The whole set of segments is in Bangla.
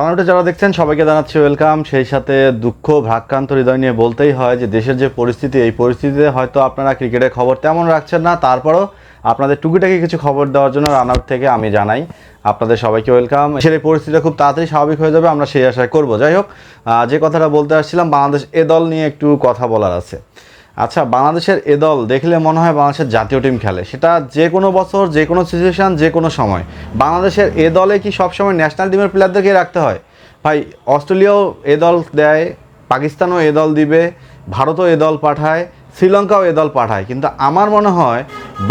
আমারটা যারা দেখছেন, সবাইকে জানাচ্ছি ওয়েলকাম। সেই সাথে দুঃখ, ভ্রাক্রান্ত হৃদয় নিয়ে বলতেই হয় যে, দেশের যে পরিস্থিতি, এই পরিস্থিতিতে হয়তো আপনারা ক্রিকেটের খবর তেমন রাখছেন না। তারপরও আপনাদের টুকিটাকি কিছু খবর দেওয়ার জন্য রান আউট থেকে আমি জানাই। আপনাদের সবাইকে ওয়েলকাম। সেই পরিস্থিতিটা খুব তাড়াতাড়ি স্বাভাবিক হয়ে যাবে, আমরা সেই আশায় করব। যাই হোক যে কথাটা বলতে আসছিলাম, বাংলাদেশ এ দল নিয়ে একটু কথা বলার আছে। আচ্ছা বাংলাদেশের এ দল দেখলে মনে হয় বাংলাদেশের জাতীয় টিম খেলে। সেটা যে কোনো বছর, যে কোনো সিচুয়েশান যে কোনো সময়। বাংলাদেশের এ দলে কি সবসময় ন্যাশনাল টিমের প্লেয়ারদেরকে রাখতে হয়? ভাই, অস্ট্রেলিয়াও এ দল দেয়, পাকিস্তানও এ দল দিবে, ভারতও এ দল পাঠায়, শ্রীলঙ্কাও এ দল পাঠায়। কিন্তু আমার মনে হয়,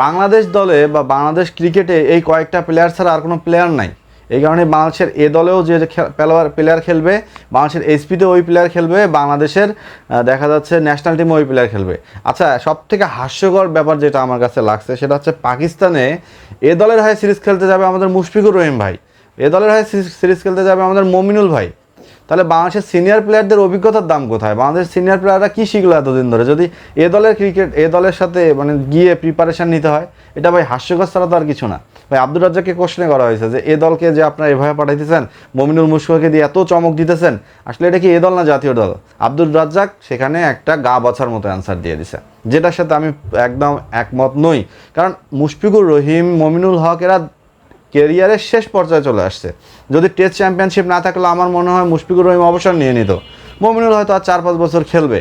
বাংলাদেশ দলে বা বাংলাদেশ ক্রিকেটে এই কয়েকটা প্লেয়ার ছাড়া আর কোনো প্লেয়ার নাই। এই কারণে বাংলাদেশের এ দলেও যে প্লেয়ার প্লেয়ার খেলবে, বাংলাদেশের এসপিতে ওই প্লেয়ার খেলবে, বাংলাদেশের দেখা যাচ্ছে ন্যাশনাল টিমে ওই প্লেয়ার খেলবে। আচ্ছা সব থেকে হাস্যকর ব্যাপার যেটা আমার কাছে লাগছে সেটা হচ্ছে পাকিস্তানে এ দলের হয়ে সিরিজ খেলতে যাবে আমাদের মুশফিকুর রহিম ভাই। এ দলের হয়ে সিরিজ খেলতে যাবে আমাদের মমিনুল ভাই। তাহলে বাংলাদেশের সিনিয়র প্লেয়ারদের অভিজ্ঞতার দাম কোথায়? বাংলাদেশের সিনিয়র প্লেয়াররা কী শিখলো এতদিন ধরে? যদি এ দলের ক্রিকেট এ দলের সাথে মানে গিয়ে প্রিপারেশন নিতে হয়, এটা ভাই হাস্যকর ছাড়া তো আর কিছু না। ভাই আব্দুর রাজ্জাককে কোশ্চেনে করা হয়েছে যে, এ দলকে যে আপনারা এভাবে পাঠাইতেছেন, মমিনুল মুশফিককে দিয়ে এত চমক দিতেছেন, আসলে এটা কি এ দল না জাতীয় দল? আব্দুর রাজ্জাক সেখানে একটা গা বাছার মতো অ্যান্সার দিয়ে দিছে, যেটার সাথে আমি একদম একমত নই। কারণ মুশফিকুর রহিম, মমিনুল হক এরা কেরিয়ারের শেষ পর্যায়ে চলে আসছে। যদি টেস্ট চ্যাম্পিয়নশিপ না থাকলে, আমার মনে হয় মুশফিকুর রহিম অবসর নিয়ে নিত। মমিনুল হয়তো আর চার পাঁচ বছর খেলবে।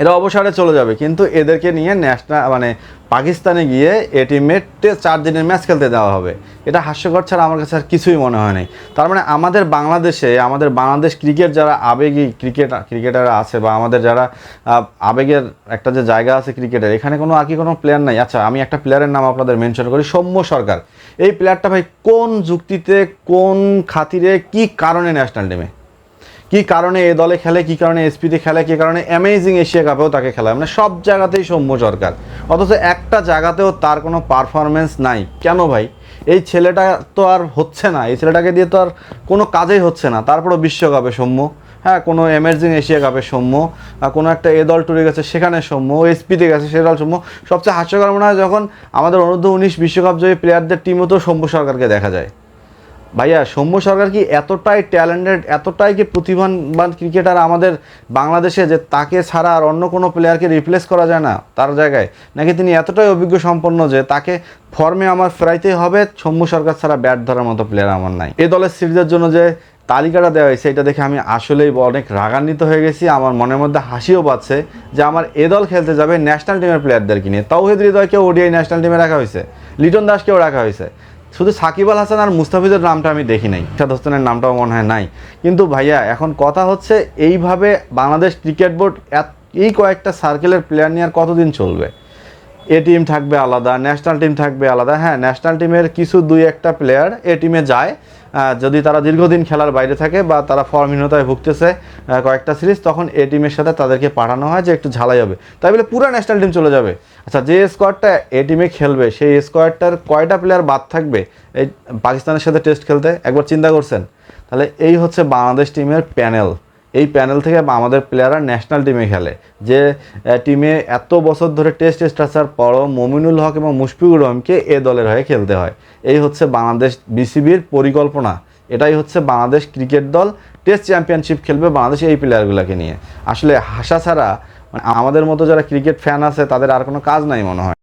এরা অবসরে চলে যাবে, কিন্তু এদেরকে নিয়ে ন্যাশনাল মানে পাকিস্তানে গিয়ে এ টিমের চার দিনের ম্যাচ খেলতে দেওয়া হবে। এটা হাস্যকর ছাড়া আমার কাছে আর কিছুই মনে হয় নাই। তার মানে আমাদের বাংলাদেশে, আমাদের বাংলাদেশ ক্রিকেট যারা আবেগী ক্রিকেট ক্রিকেটার আছে বা আমাদের যারা আবেগের একটা যে জায়গা আছে ক্রিকেটের এখানে কোনো আর কি কোনো প্লেয়ার নাই। আচ্ছা আমি একটা প্লেয়ারের নাম আপনাদের মেনশন করি, সৌম্য সরকার। এই প্লেয়ারটা ভাই কোন যুক্তিতে, কোন খাতিরে, কি কারণে ন্যাশনাল টিমে কি কারণে এ দলে খেলে, কি কারণে এসপিতে খেলে, কি কারণে অ্যামেজিং এশিয়া কাপেও তাকে খেলায়। মানে সব জায়গাতেই সৌম্য সরকার। অথচ একটা জায়গাতেও তার কোনো পারফরমেন্স নাই। কেন ভাই? এই ছেলেটা তো আর হচ্ছে না। এই ছেলেটাকে দিয়ে তো আর কোনো কাজেই হচ্ছে না। তারপরও বিশ্বকাপে সৌম্য। হ্যাঁ কোনো এমার্জিং এশিয়া কাপে সৌম্য। কোনো একটা এ দল টুরে গেছে, সেখানে সৌম্য। এসপিতে গেছে, সে দল সৌম্য। সবচেয়ে হাস্যকর মনে হয় যখন আমাদের অনূর্ধ্ব উনিশ বিশ্বকাপ জয়ী প্লেয়ারদের টিমও তো সৌম্য সরকারকে দেখা যায়। ভাইয়া, সৌম্য সরকার কি এতটাই ট্যালেন্টেড এতটাই কি প্রতিভাবান ক্রিকেটার আমাদের বাংলাদেশে যে তাকে ছাড়া আর অন্য কোনো প্লেয়ারকে রিপ্লেস করা যায় না তার জায়গায়? নাকি তিনি এতটাই অভিজ্ঞ সম্পন্ন যে তাকে ফর্মে আমার ফেরাইতেই হবে, সৌম্য সরকার ছাড়া ব্যাট ধরার মতো প্লেয়ার আমার নাই? এ দলের সিরিজের জন্য যে তালিকাটা দেওয়া হয়েছে, এটা দেখে আমি আসলেই অনেক রাগান্বিত হয়ে গেছি। আমার মনের মধ্যে হাসিও পাচ্ছে যে আমার এ দল খেলতে যাবে ন্যাশনাল টিমের প্লেয়ারদেরকে নিয়ে তাওহিদ হৃদয়কেও ওডিআই ন্যাশনাল টিমে রাখা হয়েছে। লিটন দাসকেও রাখা হয়েছে। শুধু সাকিব আল হাসান আর মুস্তাফিজের নামটা আমি দেখি নাই। ইরশাদ হোসেনের নামটাও মনে হয় নাই। কিন্তু ভাইয়া, এখন কথা হচ্ছে এইভাবে বাংলাদেশ ক্রিকেট বোর্ড এই কয়েকটা সার্কেলের প্লেয়ার নিয়ে আর কতদিন চলবে? এ টিম থাকবে আলাদা ন্যাশনাল টিম থাকবে আলাদা। হ্যাঁ ন্যাশনাল টিমের কিছু দুই একটা প্লেয়ার এ টিমে যায়। যদি তারা দীর্ঘদিন খেলার বাইরে থাকে বা তারা ফর্মহীনতায় ভুগতেছে কয়েকটা সিরিজ, তখন এ টিমের সাথে তাদেরকে পাঠানো হয় যে একটু ঝালাই হবে। তাই বলে পুরো ন্যাশনাল টিম চলে যাবে। আচ্ছা যে স্কোয়াডটা এ টিমে খেলবে, সেই স্কোয়াডটার কয়টা প্লেয়ার বাদ থাকবে? এই পাকিস্তানের সাথে টেস্ট খেলতে একবার চিন্তা করছেন? তাহলে এই হচ্ছে বাংলাদেশ টিমের প্যানেল এই প্যানেল থেকে আমাদের প্লেয়াররা ন্যাশনাল টিমে খেলে। যে টিমে এত বছর ধরে টেস্ট স্ট্রাচার পরও মমিনুল হক এবং মুশফিকুর রহমকে এ দলের হয়ে খেলতে হয়। এই হচ্ছে বাংলাদেশ বিসিবির পরিকল্পনা। এটাই হচ্ছে বাংলাদেশ ক্রিকেট দল টেস্ট চ্যাম্পিয়নশিপ খেলবে বাংলাদেশ এই প্লেয়ারগুলোকে নিয়ে। আসলে হাসা ছাড়া মানে আমাদের মতো যারা ক্রিকেট ফ্যান আছে, তাদের আর কোনো কাজ নাই মনে হয়।